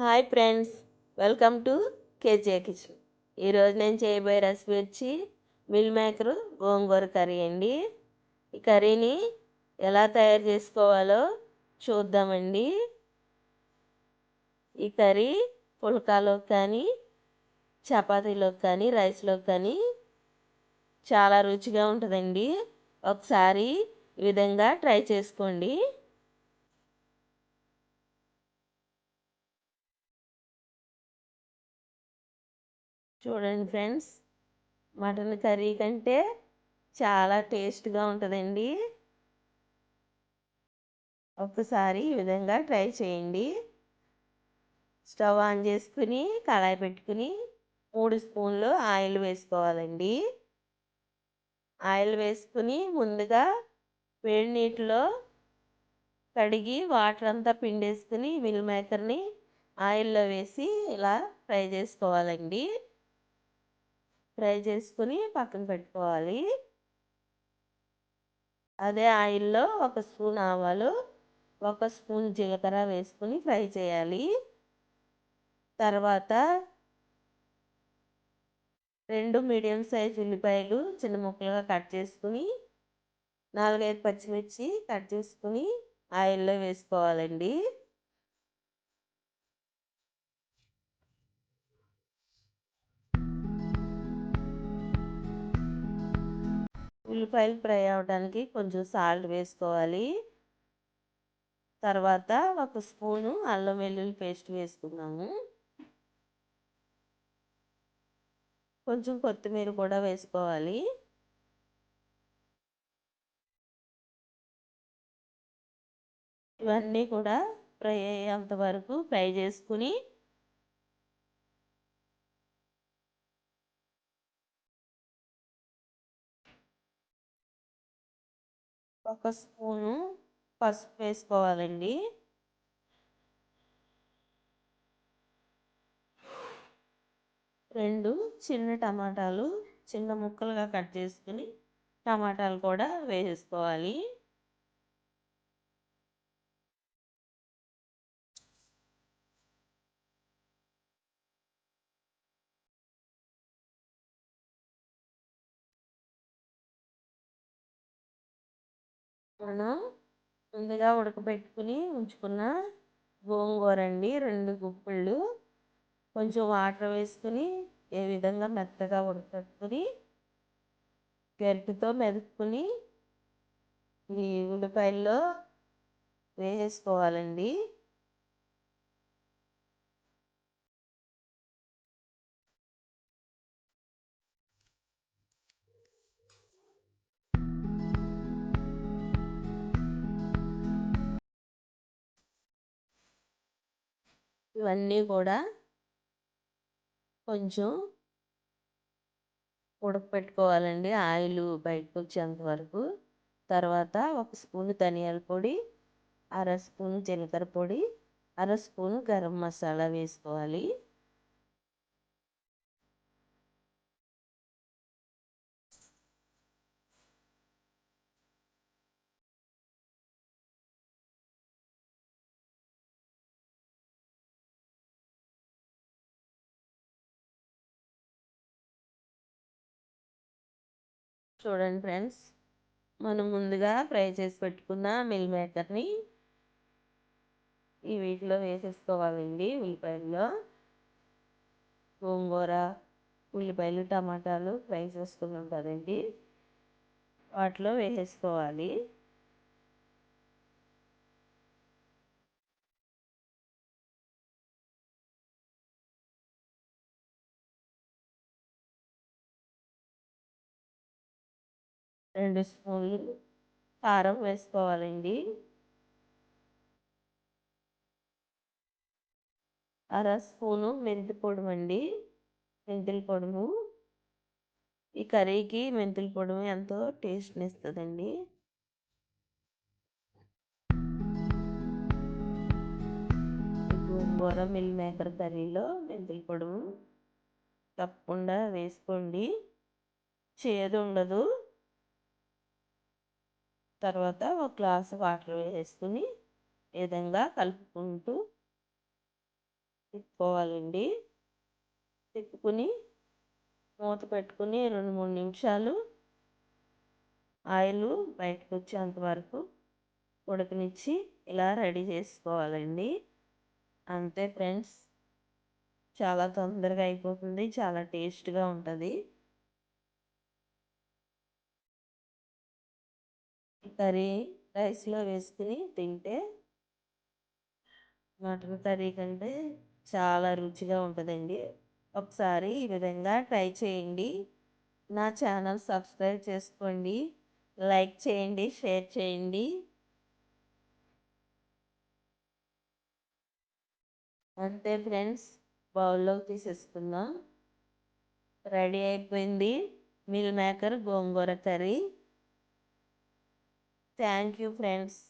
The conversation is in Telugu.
Hi friends welcome to KJ kitchen. ఈరోజు నేను చేయబోయే రెసిపీ వచ్చి మిల్ మేకర్ గోంగూర కర్రీ అండి. ఈ కర్రీని ఎలా తయారు చేసుకోవాలో చూద్దామండి. ఈ కర్రీ పుల్కాలోకి కానీ చపాతీలోకి కానీ రైస్లోకి కానీ చాలా రుచిగా ఉంటుందండి. ఒకసారి ఈ విధంగా ట్రై చేసుకోండి. చూడండి ఫ్రెండ్స్ మటన్ కర్రీ కంటే చాలా టేస్ట్గా ఉంటుందండి. ఒక్కసారి ఈ విధంగా ట్రై చేయండి. స్టవ్ ఆన్ చేసుకుని కళాయి పెట్టుకుని మూడు స్పూన్లు ఆయిల్ వేసుకోవాలండి. ఆయిల్ వేసుకుని ముందుగా వేడి నీటిలో కడిగి వాటర్ అంతా పిండేసుకుని మిల్ మేకర్ని ఆయిల్లో వేసి ఇలా ఫ్రై చేసుకోవాలండి. ఫ్రై చేసుకుని పక్కన పెట్టుకోవాలి. అదే ఆయిల్లో ఒక స్పూన్ ఆవాలు ఒక స్పూన్ జీలకర్ర వేసుకుని ఫ్రై చేయాలి. తర్వాత రెండు మీడియం సైజ్ ఉల్లిపాయలు చిన్న ముక్కలుగా కట్ చేసుకుని నాలుగైదు పచ్చిమిర్చి కట్ చేసుకుని ఆయిల్లో వేసుకోవాలండి. ఉల్లిపాయలు ఫ్రై అవడానికి కొంచెం సాల్ట్ వేసుకోవాలి. తర్వాత ఒక స్పూను అల్లం వెల్లుల్లి పేస్ట్ వేసుకున్నాము కొంచెం కొత్తిమీర కూడా వేసుకోవాలి. ఇవన్నీ కూడా ఫ్రై అయ్యేంత వరకు ఫ్రై చేసుకుని ఒక స్పూను పసుపు వేసుకోవాలండి. రెండు చిన్న టమాటాలు చిన్న ముక్కలుగా కట్ చేసుకుని టమాటాలు కూడా వేసుకోవాలి మనం ముందుగా ఉడకబెట్టుకుని ఉంచుకున్న గోంగూర అండి రెండు గుప్పిళ్ళు. కొంచెం వాటర్ వేసుకుని ఏ విధంగా మెత్తగా ఉడకట్టుకుని గరిటెతో మెదుపుకుని ఈ ఉల్లిపాయల్లో వేసేసుకోవాలండి. ఇవన్నీ కూడా కొంచెం ఉడకపెట్టుకోవాలండి. ఆయిల్ బయటకు వచ్చేంత వరకు. తర్వాత ఒక స్పూన్ ధనియాల పొడి అర స్పూన్ జీలకర్ర పొడి అర స్పూన్ గరం మసాలా వేసుకోవాలి. చూడండి ఫ్రెండ్స్ మనం ముందుగా ఫ్రై చేసి పెట్టుకున్న మిల్ మేకర్ని ఈ వీటిలో వేసేసుకోవాలండి. ఉల్లిపాయల్లో గోంగూర ఉల్లిపాయలు టమాటాలు ఫ్రై చేసుకున్నాం కదండి. వాటిలో వేసేసుకోవాలి. రెండు స్పూన్లు కారం వేసుకోవాలండి. అర స్పూను మెంతి పొడి అండి. మెంతుల పొడుము. ఈ కర్రీకి మెంతుల పొడుము ఎంతో టేస్ట్ని ఇస్తుందండి. గోంగూర మిల్ మేకర్ కర్రీలో మెంతుల పొడుము తప్పకుండా వేసుకోండి. చేదు ఉండదు. తర్వాత ఒక గ్లాస్ వాటర్ వేసుకుని ఈ విధంగా కలుపుకుంటూ తిప్పుకోవాలండి. తిప్పుకుని మూత పెట్టుకుని రెండు మూడు నిమిషాలు ఆయిల్ బయటకు వచ్చేంత వరకు ఉడకనిచ్చి ఇలా రెడీ చేసుకోవాలండి. అంతే ఫ్రెండ్స్ చాలా తొందరగా అయిపోతుంది చాలా టేస్ట్గా ఉంటుంది. కర్రీ రైస్లో వేసుకుని తింటే మటన్ కర్రీ కంటే చాలా రుచిగా ఉంటుందండి. ఒకసారి ఈ విధంగా ట్రై చేయండి. నా ఛానల్ సబ్స్క్రైబ్ చేసుకోండి. లైక్ చేయండి షేర్ చేయండి. అంతే ఫ్రెండ్స్ బౌల్లోకి తీసేసుకుందాం. రెడీ అయిపోయింది. Meal maker gongura curry. Thank you, friends.